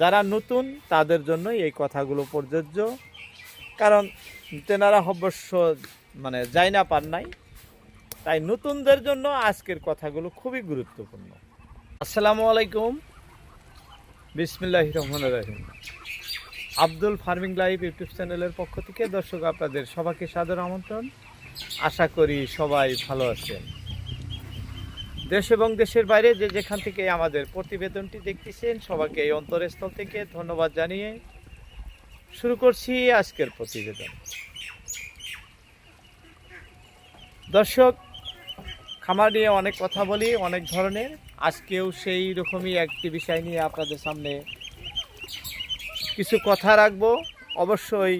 যারা নতুন, তাদের জন্য এই কথাগুলো প্রযোজ্য। কারণ তেনারা অবশ্য মানে যাই না পান নাই। তাই নতুনদের জন্য আজকের কথাগুলো খুবই গুরুত্বপূর্ণ। আসসালামু আলাইকুম। বিসমিল্লাহ রহমান রাহিম। আব্দুল ফার্মিং লাইভ ইউটিউব চ্যানেলের পক্ষ থেকে দর্শক আপনাদের সবাইকে সাদর আমন্ত্রণ। আশা করি সবাই ভালো আছেন। দেশ এবং দেশের বাইরে যে যেখান থেকে আমাদের প্রতিবেদনটি দেখতেছেন, সবাইকে এই অন্তরস্থল থেকে ধন্যবাদ জানিয়ে শুরু করছি আজকের প্রতিবেদন। দর্শক, খামার নিয়ে অনেক কথা বলি, অনেক ধরনের। আজকেও সেই রকমই একটি বিষয় নিয়ে আপনাদের সামনে কিছু কথা রাখব। অবশ্যই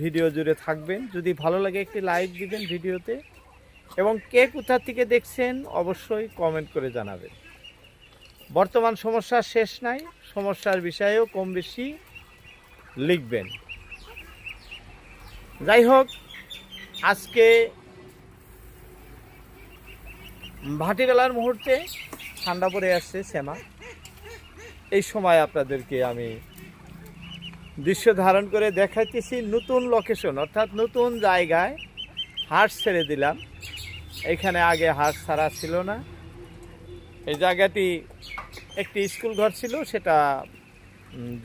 ভিডিও জুড়ে থাকবেন। যদি ভালো লাগে একটি লাইক দিবেন ভিডিওতে। এবং কে কোথা থেকে দেখছেন অবশ্যই কমেন্ট করে জানাবেন। বর্তমান সমস্যা শেষ নাই, সমস্যার বিষয়েও কম বেশি লিখবেন। যাই হোক, আজকে ভাটিবেলার মুহূর্তে ঠান্ডা পড়ে আসছে শ্যামা। এই সময় আপনাদেরকে আমি দৃশ্য ধারণ করে দেখাইতেছি নতুন লোকেশন অর্থাৎ নতুন জায়গায় হাঁস ছেড়ে দিলাম। এখানে আগে হাঁস ছাড়া ছিল না। এই জায়গাটি একটি স্কুল ঘর ছিল, সেটা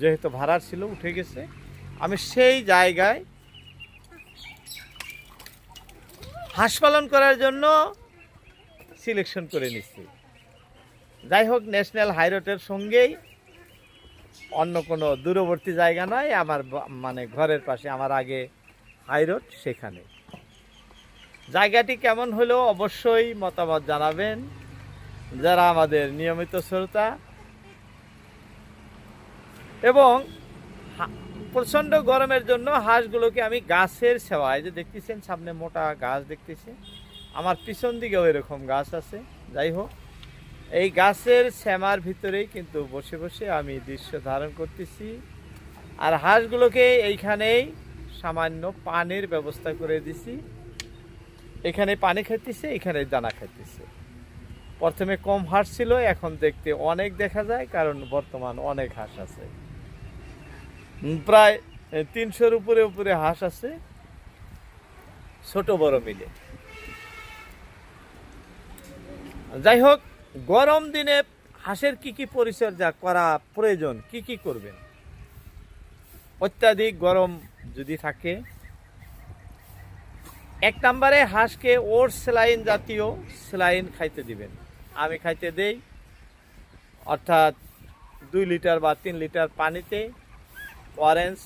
যেহেতু ভাড়ার ছিল, উঠে গেছে। আমি সেই জায়গায় হাঁস পালন করার জন্য সিলেকশন করে নিচ্ছি যাই হোক ন্যাশনাল হাইরোডের সঙ্গেই অন্য কোনো দূরবর্তী জায়গা নয়, আমার মানে ঘরের পাশে, আমার আগে হাইরোড সেখানে। জায়গাটি কেমন হলো অবশ্যই মতামত জানাবেন। যারা আমাদের নিয়মিত শ্রোতা এবং প্রচণ্ড গরমের জন্য হাঁসগুলোকে আমি গাছের সেবায় যে দেখতেছেন সামনে মোটা গাছ দেখতেছি, আমার পিছন দিকেও এরকম গাছ আছে, যাই হোক। এই গাছের শ্যামার ভিতরেই কিন্তু বসে বসে আমি দৃশ্য ধারণ করতেছি। আর হাঁসগুলোকে এইখানেই সামান্য পানির ব্যবস্থা করে দিছি। এখানে পানি খাইতেছে, এখানে দানা খাইতেছে। প্রথমে কম হাঁস ছিল, এখন দেখতে অনেক দেখা যায়, কারণ বর্তমান অনেক হাঁস আছে। প্রায় তিনশোর উপরে উপরে হাঁস আছে, ছোট বড় মিলে। যাই হোক, গরম দিনে হাঁসের কি কি পরিচর্যা করা প্রয়োজন, কি কি করবেন? অত্যাধিক গরম যদি থাকে এক নম্বরে হাঁসকে ওর স্যালাইন জাতীয় স্যালাইন খাইতে দিবেন। আমি খাইতে দেই, অর্থাৎ দুই লিটার বা তিন লিটার পানিতে অরেঞ্জ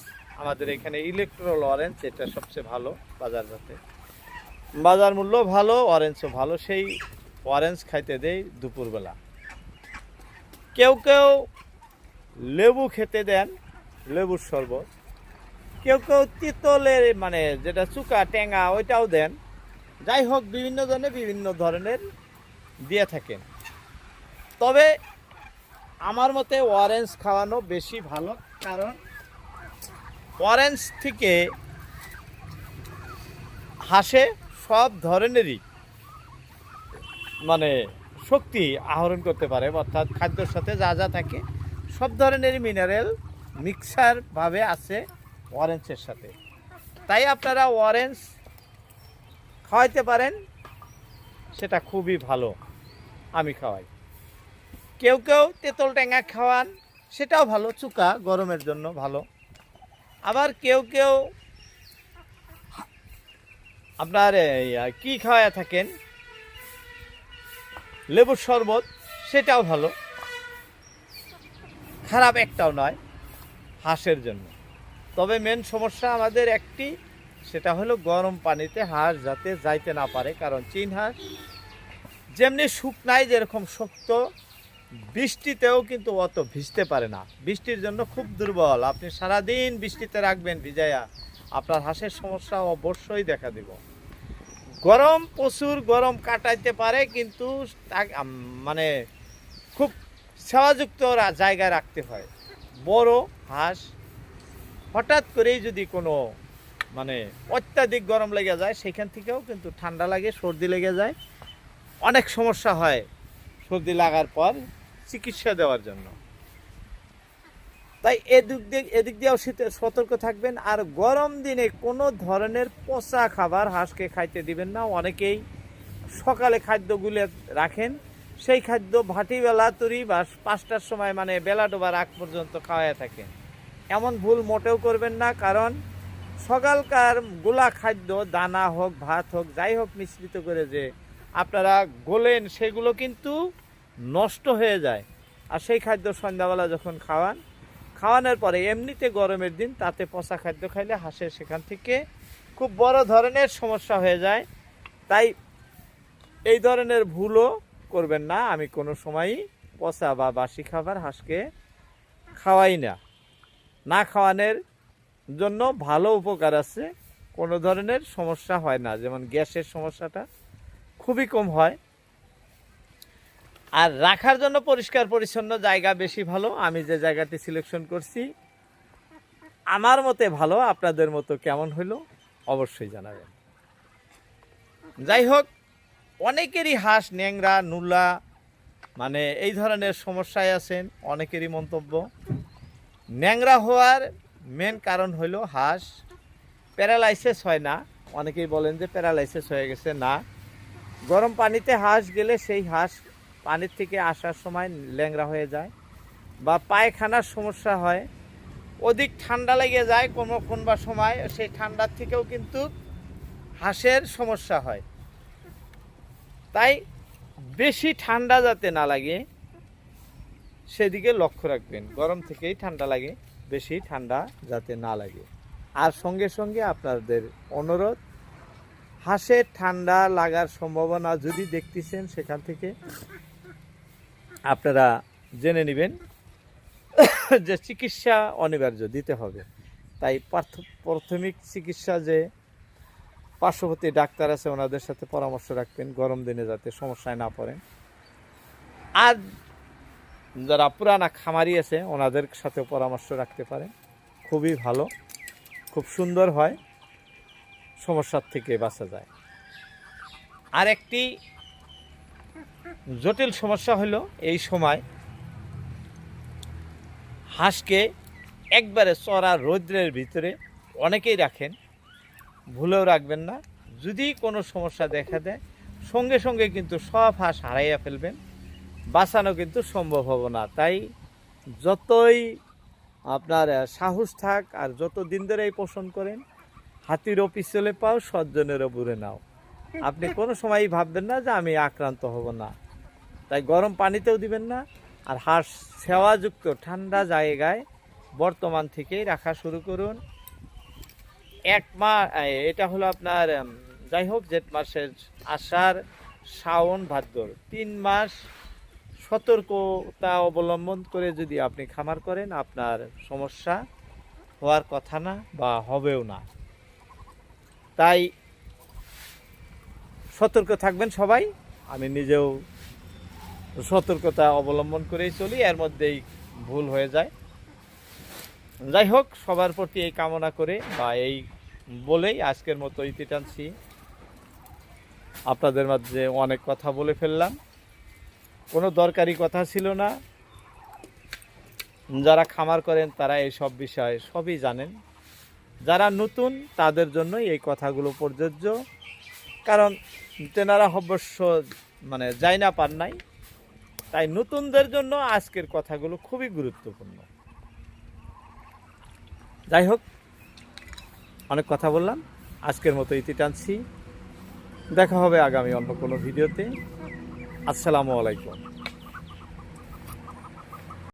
আমাদের এখানে ইলেকট্রল অরেঞ্জ এটা সবচেয়ে ভালো বাজার যাতে বাজার মূল্য ভালো অরেঞ্জও ভালো, সেই অরেঞ্জ খাইতে দেই দুপুরবেলা। কেউ কেউ লেবু খেতে দেন, লেবুর শরবত। কেউ কেউ তিতলের মানে যেটা চুকা টেঙা ওইটাও দেন। যাই হোক, বিভিন্ন জনে বিভিন্ন ধরনের দিয়ে থাকেন। তবে আমার মতে অরেঞ্জ খাওয়ানো বেশি ভালো, কারণ অরেঞ্জ থেকে হাসে সব ধরনেরই মানে শক্তি আহরণ করতে পারে। অর্থাৎ খাদ্যর সাথে যা যা থাকে, সব ধরনের মিনারেল মিক্সারভাবে আছে। অরেঞ্জের সাথে। তাই আপনারা অরেঞ্জ খাওয়াইতে পারেন, সেটা খুবই ভালো, আমি খাওয়াই। কেউ কেউ তেঁতুল টেঙা খাওয়ান, সেটাও ভালো, চুকা গরমের জন্য ভালো। আবার কেউ কেউ আপনার কি খাওয়ায় থাকেন, লেবুর শরবত, সেটাও ভালো। খারাপ একটাও নয়, হাঁসের জন্য। তবে মেন সমস্যা আমাদের একটি, সেটা হলো গরম পানিতে হাঁস যাতে যাইতে না পারে, কারণ চীন হাঁস যেমনি শুকনায় যেরকম শক্ত, বৃষ্টিতেও কিন্তু অত ভিজতে পারে না। বৃষ্টির জন্য খুব দুর্বল। আপনি সারাদিন বৃষ্টিতে রাখবেন ভিজাইয়া, আপনার হাঁসের সমস্যা অবশ্যই দেখা দিব। গরম প্রচুর, গরম কাটাইতে পারে, কিন্তু মানে খুব সেবাযুক্ত জায়গায় রাখতে হয়। বড় হাঁস হঠাৎ করেই যদি কোনো মানে অত্যাধিক গরম লেগে যায়, সেখান থেকেও কিন্তু ঠান্ডা লাগে, সর্দি লেগে যায়। অনেক সমস্যা হয় সর্দি লাগার পর চিকিৎসা দেওয়ার জন্য। তাই এদিক দিয়ে, এদিক দিয়েও শীতে সতর্ক থাকবেন। আর গরম দিনে কোনো ধরনের পচা খাবার হাঁসকে খাইতে দিবেন না। অনেকেই সকালে খাদ্যগুলো রাখেন। সেই খাদ্য ভাটিবেলা, তরি বা পাঁচটার সময় মানে বেলা ডোবার আগ পর্যন্ত খাওয়ায় থাকেন। এমন ভুল মোটেও করবেন না, কারণ সকালকার গোলা খাদ্য, দানা হোক, ভাত হোক, যাই হোক মিশ্রিত করে যে আপনারা গোলেন, সেগুলো কিন্তু নষ্ট হয়ে যায়। আর সেই খাদ্য সন্ধ্যাবেলা যখন খাওয়ান, খাওয়ানোর পরে এমনিতে গরমের দিন, তাতে পচা খাদ্য খাইলে হাঁসের সেখান থেকে খুব বড় ধরনের সমস্যা হয়ে যায়। তাই এই ধরনের ভুলও করবেন না, আমি কোনো সময়ই পচা বা বাসি খাবার হাঁসকে খাওয়াই না। না খাওয়ানোর জন্য ভালো উপকার আছে। কোনো ধরনের সমস্যা হয় না। যেমন গ্যাসের সমস্যাটা খুবই কম হয়। আর রাখার জন্য পরিষ্কার পরিচ্ছন্ন জায়গা বেশি ভালো। আমি যে জায়গাটি সিলেকশন করছি, আমার মতে ভালো। আপনাদের মতো কেমন হইল অবশ্যই জানাবেন। যাই হোক, অনেকেরই হাঁস, ন্যাংরা, নুলা মানে এই ধরনের সমস্যায় আছেন, অনেকেরই মন্তব্য। ন্যাংরা হওয়ার মেন কারণ হলো হাঁস। প্যারালাইসিস হয় না। অনেকেই বলেন যে প্যারালাইসিস হয়ে গেছে, না। গরম পানিতে হাঁস গেলে সেই হাঁস পানির থেকে আসার সময় ল্যাংরা হয়ে যায় বা পায়খানার সমস্যা হয়। অধিক ঠান্ডা লেগে যায় কোনো কোন বা সময়, সেই ঠান্ডার থেকেও কিন্তু হাঁসের সমস্যা হয়। তাই বেশি ঠান্ডা যাতে না লাগে সেদিকে লক্ষ্য রাখবেন। গরম থেকেই ঠান্ডা লাগে, বেশি ঠান্ডা যাতে না লাগে। আর সঙ্গে সঙ্গে আপনাদের অনুরোধ হাঁসের ঠান্ডা লাগার সম্ভাবনা যদি দেখতেছেন সেখান থেকে, আপনারা জেনে নেবেন যে চিকিৎসা অনিবার্য, দিতে হবে। তাই প্রাথ- প্রাথমিক চিকিৎসা যে পার্শ্ববর্তী ডাক্তার আছে, ওনাদের সাথে পরামর্শ রাখবেন, গরম দিনে যাতে সমস্যায় না পড়েন। আর যারা পুরানা খামারি আছে, ওনাদের সাথে পরামর্শ রাখতে পারেন। খুবই ভালো, খুব সুন্দর হয়, সমস্যার থেকে বাঁচা যায়। আর একটি জটিল সমস্যা হলো এই সময় হাঁসকে একবারে চড়া রৌদ্রের ভিতরে অনেকেই রাখেন, ভুলেও রাখবেন না। যদি কোনো সমস্যা দেখা দেয়, সঙ্গে সঙ্গে কিন্তু সব হাঁস হারাইয়া ফেলবেন। বাঁচানো কিন্তু সম্ভব হবে না। তাই যতই আপনার সাহস থাক আর যত দিন ধরে এই পোষণ করেন হাতিরও পিছলে পাও, সজ্জনেরও বুড়ে নাও। আপনি কোনো সময়ই ভাববেন না যে আমি আক্রান্ত হব না। তাই গরম পানিতেও দিবেন না আর হাঁস সেওয়াযুক্ত ঠান্ডা জায়গায় বর্তমান থেকেই রাখা শুরু করুন। এক মাস এটা হলো আপনার যাই হোক, জেঠ মাসের আষাঢ় শ্রাবণ ভাদ্র। তিন মাস সতর্কতা অবলম্বন করে যদি আপনি খামার করেন, আপনার সমস্যা হওয়ার কথা না বা হবেও না। তাই সতর্ক থাকবেন সবাই। আমি নিজেও সতর্কতা অবলম্বন করেই চলি, এর মধ্যেই ভুল হয়ে যায়। যাই হোক, সবার প্রতি এই কামনা করে বা এই বলেই আজকের মতো ইতি টানছি। আপনাদের মাঝে অনেক কথা বলে ফেললাম। কোনো দরকারি কথা ছিল না। যারা খামার করেন, তারা এই সব বিষয়ে সবই জানেন। যারা নতুন, তাদের জন্য এই কথাগুলো প্রযোজ্য। কারণ তেনারা অবশ্য মানে যাই না পান নাই। তাই নতুনদের জন্য আজকের কথাগুলো খুবই গুরুত্বপূর্ণ। যাই হোক, অনেক কথা বললাম। আজকের মতো ইতি টানছি। দেখা হবে আগামী অন্য কোনো ভিডিওতে। আসসালামু আলাইকুম।